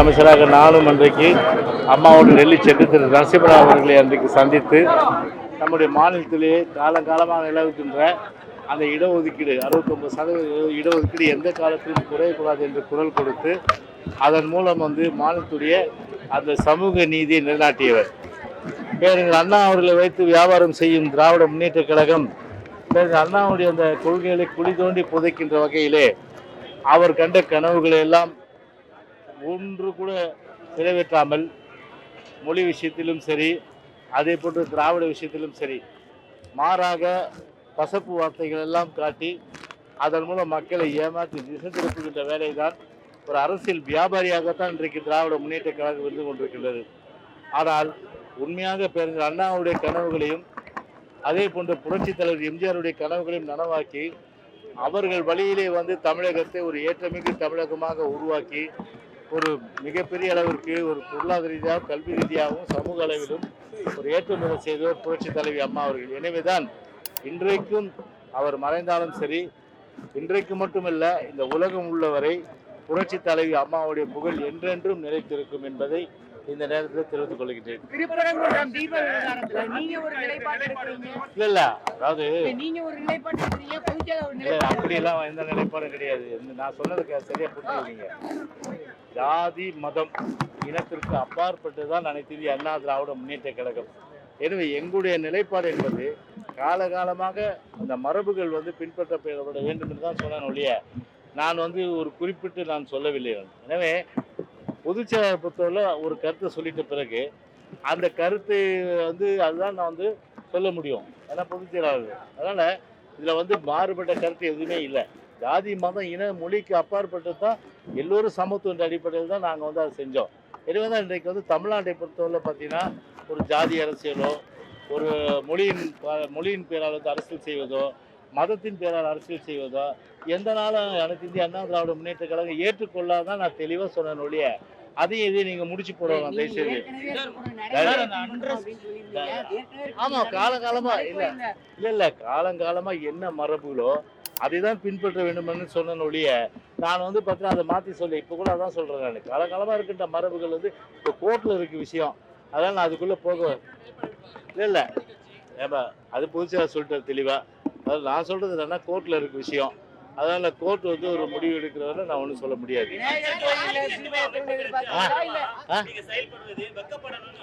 அமைச்சராக நானும் அன்றைக்கு அம்மாவோடு டெல்லி சென்று திரு நரசிம்மராவ் அவர்களை அன்றைக்கு சந்தித்து நம்முடைய மாநிலத்திலே காலங்காலமாக நிலவுகின்ற அந்த இடஒதுக்கீடு அறுபத்தொம்பது சதவீத இடஒதுக்கீடு எந்த காலத்திலும் குறையக்கூடாது என்று குரல் கொடுத்து அதன் மூலம் வந்து மாநிலத்துடைய அந்த சமூக நீதியை நிலைநாட்டியவர். பேரறிஞர் அண்ணா அவர்களை வைத்து வியாபாரம் செய்யும் திராவிட முன்னேற்ற கழகம் பேரறிஞர் அண்ணாவுடைய அந்த கொள்கைகளை குழி தோண்டி புதைக்கின்ற வகையிலே அவர் கண்ட கனவுகளை எல்லாம் ஒன்று கூட நிறைவேற்றாமல் மொழி விஷயத்திலும் சரி அதே போன்று திராவிட விஷயத்திலும் சரி மாறாக பசப்பு வார்த்தைகள் எல்லாம் காட்டி அதன் மூலம் மக்களை ஏமாற்றி திசை திருப்புகின்ற வேலை தான் ஒரு அரசியல் வியாபாரியாகத்தான் இன்றைக்கு திராவிட முன்னேற்ற கழகம் இருந்து கொண்டிருக்கின்றது. ஆனால் உண்மையாக பேருந்து அண்ணாவுடைய கனவுகளையும் அதே போன்ற புரட்சித் தலைவர் எம்ஜிஆருடைய கனவுகளையும் நனவாக்கி அவர்கள் வழியிலே வந்து தமிழகத்தை ஒரு ஏற்றமிகு தமிழகமாக உருவாக்கி ஒரு மிகப்பெரிய அளவிற்கு ஒரு பொருளாதார ரீதியாகவும் கல்வி ரீதியாகவும் சமூக அளவிலும் ஒரு ஏற்றுமதி செய்தவர் புரட்சி தலைவி அம்மா அவர்கள். எனவேதான் இன்றைக்கும் அவர் மறைந்தாலும் சரி இன்றைக்கு மட்டுமல்ல இந்த உலகம் உள்ளவரை புரட்சி தலைவி அம்மாவுடைய புகழ் என்றென்றும் நிலைத்திருக்கும் என்பதை இந்த நேரத்தில் தெரிவித்துக் எடுக்கிறீங்க. இல்ல இல்ல. அதாவது நிலைப்பாடு அப்படியெல்லாம் எந்த நிலைப்பாடும் கிடையாது. நான் சொன்னதுக்கு சரியா புரிஞ்சுக்கிறீங்க. ஜாதி மதம் இனத்திற்கு அப்பாற்பட்டு தான் அனைத்து அண்ணா திராவிட முன்னேற்ற கழகம். எனவே எங்களுடைய நிலைப்பாடு என்பது காலகாலமாக அந்த மரபுகள் வந்து பின்பற்றப்பட வேண்டும் என்று தான் சொன்னேன் ஒழிய நான் வந்து ஒரு குறிப்பிட்டு நான் சொல்லவில்லை. எனவே பொதுச்செயலாளர் பொறுத்தவரை ஒரு கருத்தை சொல்லிட்ட பிறகு அந்த கருத்து வந்து அதுதான் நான் வந்து சொல்ல முடியும். ஏன்னா பொதுச்செயலாளர் அதனால் இதில் வந்து மாறுபட்ட கருத்து எதுவுமே இல்லை. ஜாதி மதம் இன மொழிக்கு அப்பாற்பட்டு தான் எல்லோரும் சமத்துவன்ற அடிப்படையில் தான் நாங்கள் வந்து அதை செஞ்சோம். எனவே தான் இன்றைக்கு வந்து தமிழ்நாட்டை பொறுத்தவரை பார்த்தீங்கன்னா ஒரு ஜாதி அரசியலோ ஒரு மொழியின் மொழியின் பேரால் வந்து அரசியல் செய்வதோ மதத்தின் பேரால் அரசியல் செய்வதோ? எந்த நாளும் அனைத்து இந்திய அண்ணா திராவிட முன்னேற்ற கழகம் ஏற்றுக்கொள்ளாதான் நான் தெளிவாக சொன்னேன் ஒழிய. அதையும் இதையும் நீங்கள் முடிச்சு நீங்க தயவுசெய்து காலகாலமாக இப்போ இல்லை இல்ல. இல்ல. காலங்காலமா என்ன மரபுகளோ அதை தான் பின்பற்ற வேண்டும்னு சொன்னேன் ஒழிய. நான் வந்து பார்த்தீங்கன்னா அதை மாற்றி சொல்லி. இப்போ கூட அதான் சொல்கிறேன் நான். காலகாலமாக இருக்கின்ற மரபுகள் வந்து இப்போ கோர்ட்டில் இருக்கு விஷயம். அதனால் நான் அதுக்குள்ளே போக இல்லை இல்லை. ஏப்பா அது புதுசாக சொல்லிட்டேன் தெளிவாக அதாவது நான் சொல்கிறது என்னன்னா கோர்ட்டில் இருக்கு விஷயம். அதனால் கோர்ட் வந்து ஒரு முடிவு எடுக்கிறவரை நான் ஒன்றும் சொல்ல முடியாது. ஆ வெக்கப்படணும்னு